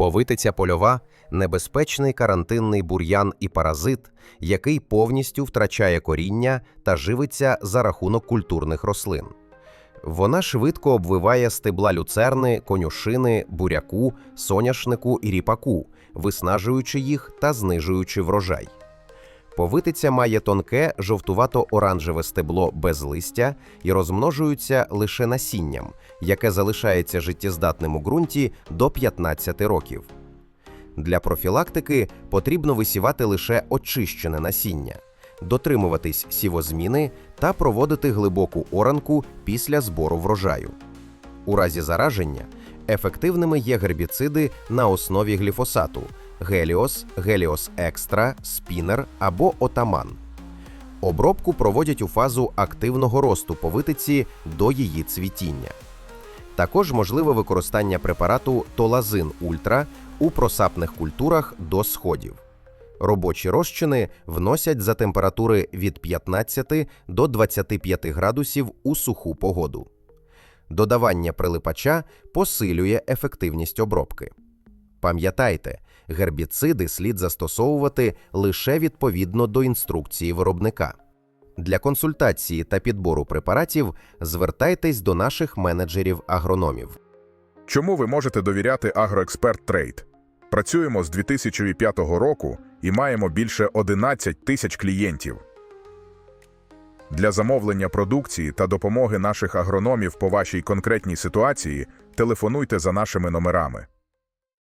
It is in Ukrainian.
Повитиця польова небезпечний карантинний бур'ян і паразит, який повністю втрачає коріння та живиться за рахунок культурних рослин. Вона швидко обвиває стебла люцерни, конюшини, буряку, соняшнику і ріпаку, виснажуючи їх та знижуючи врожай. Повитиця має тонке жовтувато-оранжеве стебло без листя і розмножується лише насінням, яке залишається життєздатним у ґрунті до 15 років. Для профілактики потрібно висівати лише очищене насіння, дотримуватись сівозміни та проводити глибоку оранку після збору врожаю. У разі зараження ефективними є гербіциди на основі гліфосату Геліос, Геліос Екстра, Спінер або Отаман. Обробку проводять у фазу активного росту повитиці до її цвітіння. Також можливе використання препарату Толазин Ультра у просапних культурах до сходів. Робочі розчини вносять за температури від 15 до 25 градусів у суху погоду. Додавання прилипача посилює ефективність обробки. Пам'ятайте, гербіциди слід застосовувати лише відповідно до інструкції виробника. Для консультації та підбору препаратів звертайтесь до наших менеджерів-агрономів. Чому ви можете довіряти Агроексперт Трейд? Працюємо з 2005 року і маємо більше 11 тисяч клієнтів. Для замовлення продукції та допомоги наших агрономів по вашій конкретній ситуації телефонуйте за нашими номерами.